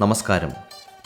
നമസ്കാരം.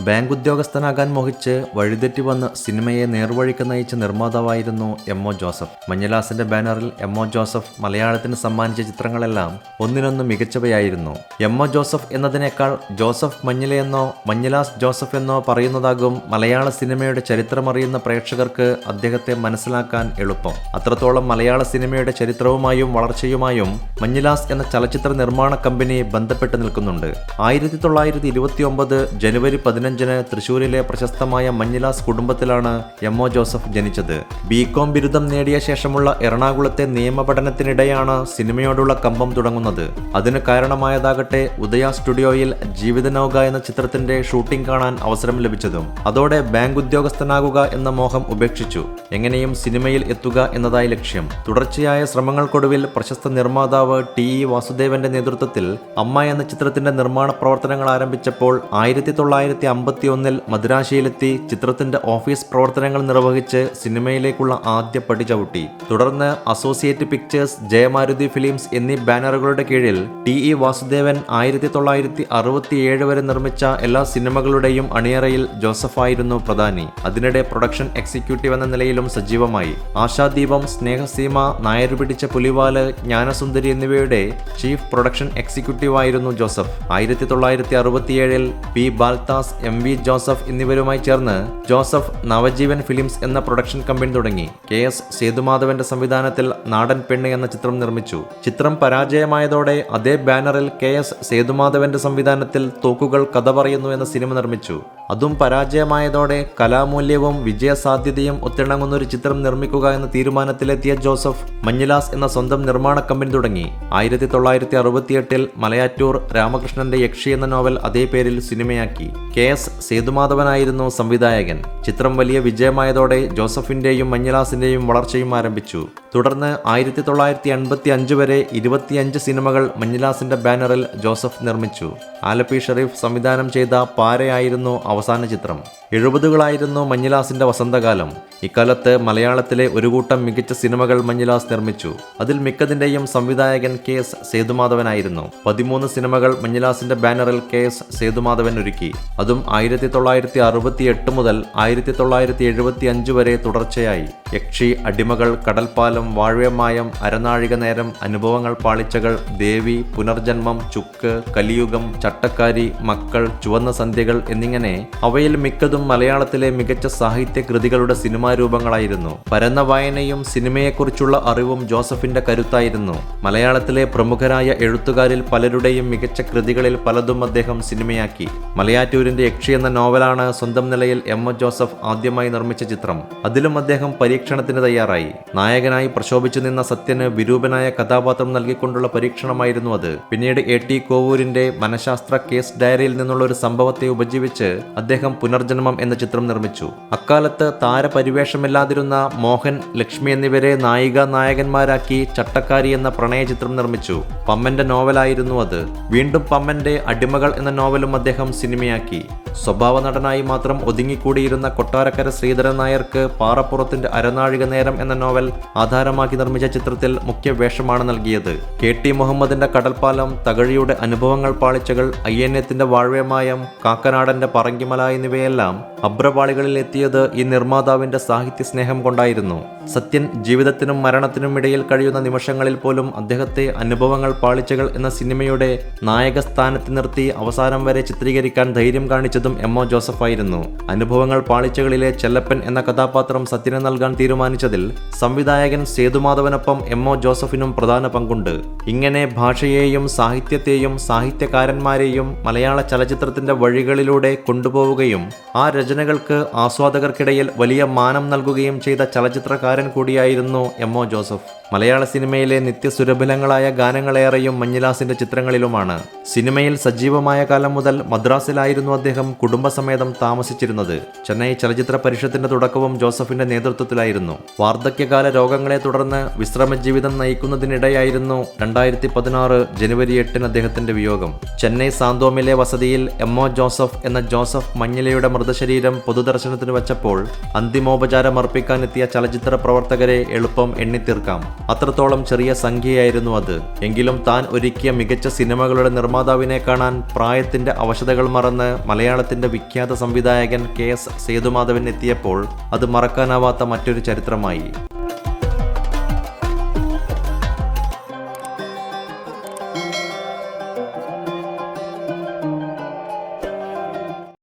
ബാങ്ക് ഉദ്യോഗസ്ഥനാകാൻ മോഹിച്ച് വഴിതെറ്റി വന്ന് സിനിമയെ നേർവഴിക്ക് നയിച്ച നിർമ്മാതാവായിരുന്നു എം ഒ ജോസഫ്. മഞ്ഞലാസിന്റെ ബാനറിൽ എം ഒ ജോസഫ് മലയാളത്തിന് സമ്മാനിച്ച ചിത്രങ്ങളെല്ലാം ഒന്നിനൊന്ന് മികച്ചവയായിരുന്നു. എം ഒ ജോസഫ് എന്നതിനേക്കാൾ ജോസഫ് മഞ്ഞില എന്നോ മഞ്ഞലാസ് ജോസഫ് എന്നോ പറയുന്നതാകും മലയാള സിനിമയുടെ ചരിത്രമറിയുന്ന പ്രേക്ഷകർക്ക് അദ്ദേഹത്തെ മനസ്സിലാക്കാൻ എളുപ്പം. അത്രത്തോളം മലയാള സിനിമയുടെ ചരിത്രവുമായും വളർച്ചയുമായും മഞ്ഞിലാസ് എന്ന ചലച്ചിത്ര നിർമ്മാണ കമ്പനി ബന്ധപ്പെട്ട് നിൽക്കുന്നുണ്ട്. ആയിരത്തി തൊള്ളായിരത്തി ഇരുപത്തി ഒമ്പത് ജനുവരി പതിനഞ്ചിന് തൃശൂരിലെ പ്രശസ്തമായ മഞ്ഞിലാസ് കുടുംബത്തിലാണ് എം ഒ ജോസഫ് ജനിച്ചത്. ബികോം ബിരുദം നേടിയ ശേഷമുള്ള എറണാകുളത്തെ നിയമപഠനത്തിനിടെയാണ് സിനിമയോടുള്ള കമ്പം തുടങ്ങുന്നത്. അതിന് കാരണമായതാകട്ടെ ഉദയ സ്റ്റുഡിയോയിൽ ജീവിതനൗക എന്ന ചിത്രത്തിന്റെ ഷൂട്ടിംഗ് കാണാൻ അവസരം ലഭിച്ചതും. അതോടെ ബാങ്ക് ഉദ്യോഗസ്ഥനാകുക എന്ന മോഹം ഉപേക്ഷിച്ചു. എങ്ങനെയും സിനിമയിൽ എത്തുക എന്നതായി ലക്ഷ്യം. തുടർച്ചയായ ശ്രമങ്ങൾക്കൊടുവിൽ പ്രശസ്ത നിർമ്മാതാവ് ടി ഇ വാസുദേവന്റെ നേതൃത്വത്തിൽ അമ്മ എന്ന ചിത്രത്തിന്റെ നിർമ്മാണ പ്രവർത്തനങ്ങൾ ആരംഭിച്ചപ്പോൾ ആയിരത്തി തൊള്ളായിരത്തി അമ്പത്തി ഒന്നിൽ മദ്രാശിയിലെത്തി ചിത്രത്തിന്റെ ഓഫീസ് പ്രവർത്തനങ്ങൾ നിർവഹിച്ച് സിനിമയിലേക്കുള്ള ആദ്യ പടി ചവിട്ടി. തുടർന്ന് അസോസിയേറ്റ് പിക്ചേഴ്സ് ജയമാരുതി ഫിലിംസ് എന്നീ ബാനറുകളുടെ കീഴിൽ ടി ഇ വാസുദേവൻ ആയിരത്തി തൊള്ളായിരത്തി അറുപത്തിയേഴ് വരെ നിർമ്മിച്ച എല്ലാ സിനിമകളുടെയും അണിയറയിൽ ജോസഫായിരുന്നു പ്രധാനി. അതിനിടെ പ്രൊഡക്ഷൻ എക്സിക്യൂട്ടീവ് എന്ന നിലയിലും സജീവമായി. ആശാദീപം സ്നേഹസീമ നായർ പിടിച്ച പുലിവാൽ ജ്ഞാനസുന്ദരി എന്നിവയുടെ ചീഫ് പ്രൊഡക്ഷൻ എക്സിക്യൂട്ടീവ് ആയിരുന്നു ജോസഫ്. ആയിരത്തി തൊള്ളായിരത്തി അറുപത്തിയേഴിൽ P Balthas M V Joseph എന്നിവരുമായി ചേർന്ന് ജോസഫ് നവജീവൻ ഫിലിംസ് എന്ന പ്രൊഡക്ഷൻ കമ്പനി തുടങ്ങി. കെ എസ് സേതുമാധവന്റെ സംവിധാനത്തിൽ നാടൻ പെണ്ണ് എന്ന ചിത്രം നിർമ്മിച്ചു. ചിത്രം പരാജയമായതോടെ അതേ ബാനറിൽ കെ എസ് സേതുമാധവന്റെ സംവിധാനത്തിൽ തോക്കുകൾ കഥ പറയുന്നു എന്ന സിനിമ നിർമ്മിച്ചു. അതും പരാജയമായതോടെ കലാമൂല്യവും വിജയസാധ്യതയും ഒത്തിണങ്ങുന്ന ഒരു ചിത്രം നിർമ്മിക്കുക എന്ന തീരുമാനത്തിലെത്തിയ ജോസഫ് മഞ്ഞിലാസ് എന്ന സ്വന്തം നിർമ്മാണ കമ്പനി തുടങ്ങി. ആയിരത്തി തൊള്ളായിരത്തി അറുപത്തിയെട്ടിൽ മലയാറ്റൂർ രാമകൃഷ്ണന്റെ യക്ഷി എന്ന നോവൽ അതേ പേരിൽ സിനിമയാക്കി. കെ എസ് സേതുമാധവനായിരുന്നു സംവിധായകൻ. ചിത്രം വലിയ വിജയമായതോടെ ജോസഫിന്റെയും മഞ്ഞിലാസിന്റെയും വളർച്ചയും ആരംഭിച്ചു. തുടർന്ന് ആയിരത്തി തൊള്ളായിരത്തി അൻപത്തി അഞ്ച് വരെ ഇരുപത്തിയഞ്ച് സിനിമകൾ മഞ്ഞിലാസിന്റെ ബാനറിൽ ജോസഫ് നിർമ്മിച്ചു. ആലപ്പി ഷെറീഫ് സംവിധാനം ചെയ്ത പാരയായിരുന്നു അവസാന ചിത്രം. എഴുപതുകളായിരുന്നു മഞ്ഞിലാസിന്റെ വസന്തകാലം. ഇക്കാലത്ത് മലയാളത്തിലെ ഒരു കൂട്ടം മികച്ച സിനിമകൾ മഞ്ഞിലാസ് നിർമ്മിച്ചു. അതിൽ മിക്കതിന്റെയും സംവിധായകൻ കെ എസ് സേതുമാധവനായിരുന്നു. പതിമൂന്ന് സിനിമകൾ മഞ്ഞിലാസിന്റെ ബാനറിൽ കെ എസ് സേതുമാധവൻ ഒരുക്കി. അതും ആയിരത്തി തൊള്ളായിരത്തി അറുപത്തി എട്ട് മുതൽ ആയിരത്തി തൊള്ളായിരത്തി എഴുപത്തി അഞ്ച് വരെ തുടർച്ചയായി. യക്ഷി അടിമകൾ കടൽപ്പാലം വാഴ്വ്യമായം അരനാഴിക നേരം അനുഭവങ്ങൾ പാളിച്ചകൾ ദേവി പുനർജന്മം ചുക്ക് കലിയുഗം ചട്ടക്കാരി മക്കൾ ചുവന്ന സന്ധ്യകൾ എന്നിങ്ങനെ അവയിൽ മിക്കതും മലയാളത്തിലെ മികച്ച സാഹിത്യ കൃതികളുടെ സിനിമാ രൂപങ്ങളായിരുന്നു. പരന്ന വായനയും സിനിമയെക്കുറിച്ചുള്ള അറിവും ജോസഫിന്റെ കരുത്തായിരുന്നു. മലയാളത്തിലെ പ്രമുഖരായ എഴുത്തുകാരിൽ പലരുടെയും മികച്ച കൃതികളിൽ പലതും അദ്ദേഹം സിനിമയാക്കി. മലയാറ്റൂരിന്റെ യക്ഷി എന്ന നോവലാണ് സ്വന്തം നിലയിൽ എം എസ് ജോസഫ് ആദ്യമായി നിർമ്മിച്ച ചിത്രം. അതിലും അദ്ദേഹം പരീക്ഷണത്തിന് തയ്യാറായി. നായകനായി പ്രശോഭിച്ചു നിന്ന സത്യന് വിരൂപനായ കഥാപാത്രം നൽകിക്കൊണ്ടുള്ള പരീക്ഷണമായിരുന്നു അത്. പിന്നീട് എ ടി കോവൂരിന്റെ മനഃശാസ്ത്ര കേസ് ഡയറിയിൽ നിന്നുള്ള ഒരു സംഭവത്തെ ഉപജീവിച്ച് അദ്ദേഹം പുനർജന്മം എന്ന ചിത്രം നിർമ്മിച്ചു. അക്കാലത്ത് താരപരിവേഷമില്ലാതിരുന്ന മോഹൻ ലക്ഷ്മി എന്നിവരെ നായിക നായകന്മാരാക്കി ചട്ടക്കാരി എന്ന പ്രണയ ചിത്രം നിർമ്മിച്ചു. പമ്മന്റെ നോവലായിരുന്നു അത്. വീണ്ടും പമ്മന്റെ അടിമകൾ എന്ന നോവലും അദ്ദേഹം സിനിമയാക്കി. സ്വഭാവ നടനായി മാത്രം ഒതുങ്ങിക്കൂടിയിരുന്ന കൊട്ടാരക്കര ശ്രീധരൻ നായർക്ക് പാറപ്പുറത്തിന്റെ അരനാഴിക നേരം എന്ന നോവൽ ആധാരമാക്കി നിർമ്മിച്ച ചിത്രത്തിൽ മുഖ്യ വേഷമാണ് നൽകിയത്. കെ ടി മുഹമ്മദിന്റെ കടൽപ്പാലം തകഴിയുടെ അനുഭവങ്ങൾ പാളിച്ചകൾ അയ്യന്യത്തിന്റെ വാഴ്വേമായം കാക്കനാടന്റെ പറങ്കിമല എന്നിവയെല്ലാം അബ്രപാളികളിൽ എത്തിയത് ഈ നിർമ്മാതാവിന്റെ സാഹിത്യ സ്നേഹം കൊണ്ടായിരുന്നു. സത്യൻ ജീവിതത്തിനും മരണത്തിനും ഇടയിൽ കഴിയുന്ന നിമിഷങ്ങളിൽ പോലും അദ്ദേഹത്തെ അനുഭവങ്ങൾ പാളിച്ചകൾ എന്ന സിനിമയുടെ നായക സ്ഥാനത്ത് നിർത്തി അവസാനം വരെ ചിത്രീകരിക്കാൻ ധൈര്യം കാണിച്ചതും എം ഒ ജോസഫായിരുന്നു അനുഭവങ്ങൾ പാളിച്ചകളിലെ ചെല്ലപ്പൻ എന്ന കഥാപാത്രം സത്യന് നൽകാൻ തീരുമാനിച്ചതിൽ സംവിധായകൻ സേതുമാധവനൊപ്പം എം ഒ ജോസഫിനും പ്രധാന പങ്കുണ്ട്. ഇങ്ങനെ ഭാഷയെയും സാഹിത്യത്തെയും സാഹിത്യകാരന്മാരെയും മലയാള ചലച്ചിത്രത്തിന്റെ വഴികളിലൂടെ കൊണ്ടുപോവുകയും ആ രചനകൾക്ക് ആസ്വാദകർക്കിടയിൽ വലിയ മാനം നൽകുകയും ചെയ്ത ചലച്ചിത്രകാരൻ കൂടിയായിരുന്നു എം ഒ ജോസഫ്. മലയാള സിനിമയിലെ നിത്യസുരഭിലങ്ങളായ ഗാനങ്ങളേറെയും മഞ്ഞിലാസിന്റെ ചിത്രങ്ങളിലുമാണ്. സിനിമയിൽ സജീവമായ കാലം മുതൽ മദ്രാസിലായിരുന്നു അദ്ദേഹം കുടുംബസമേതം താമസിച്ചിരുന്നത്. ചെന്നൈ ചലച്ചിത്ര പരിഷത്തിന്റെ തുടക്കവും ജോസഫിന്റെ നേതൃത്വത്തിലായിരുന്നു. വാർദ്ധക്യകാല രോഗങ്ങളെ തുടർന്ന് വിശ്രമ ജീവിതം നയിക്കുന്നതിനിടെയായിരുന്നു രണ്ടായിരത്തി പതിനാറ് ജനുവരി എട്ടിന് അദ്ദേഹത്തിന്റെ വിയോഗം. ചെന്നൈ സാന്തോമിലെ വസതിയിൽ എം ഒ ജോസഫ് എന്ന ജോസഫ് മഞ്ഞിലയുടെ മൃതശരീരം പൊതുദർശനത്തിന് വച്ചപ്പോൾ അന്തിമോപചാരം അർപ്പിക്കാനെത്തിയ ചലച്ചിത്ര പ്രവർത്തകരെ എളുപ്പം എണ്ണിത്തീർക്കാം. അത്രത്തോളം ചെറിയ സംഖ്യയായിരുന്നു അത്. എങ്കിലും താൻ ഒരുക്കിയ മികച്ച സിനിമകളുടെ നിർമ്മാതാവിനെ കാണാൻ പ്രായത്തിന്റെ അവശതകൾ മറന്ന് മലയാളത്തിന്റെ വിഖ്യാത സംവിധായകൻ കെ എസ് സേതുമാധവൻ എത്തിയപ്പോൾ അത് മറക്കാനാവാത്ത മറ്റൊരു ചരിത്രമായി.